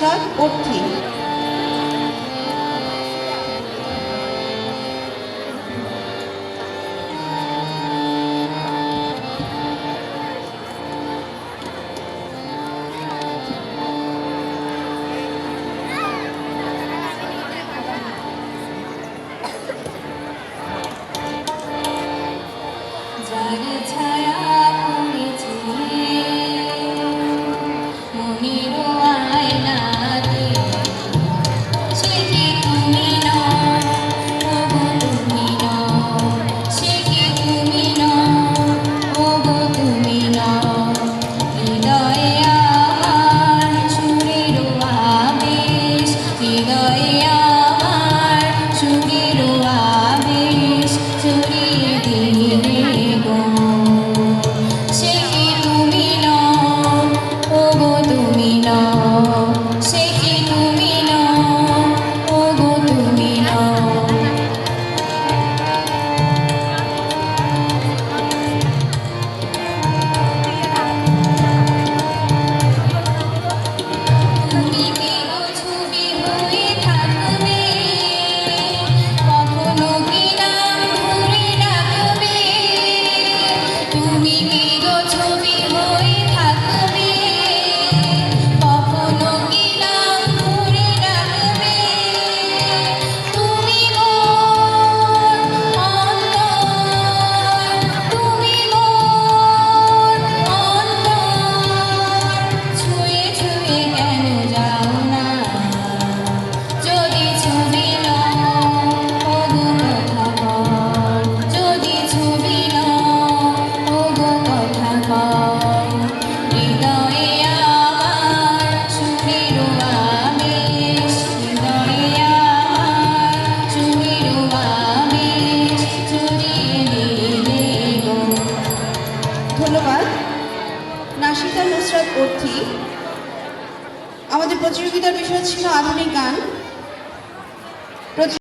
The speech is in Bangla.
পোশাক অর্থী নাসিকা নুসরাত অর্থী। আমাদের প্রতিযোগিতার বিষয় ছিল আধুনিক গান।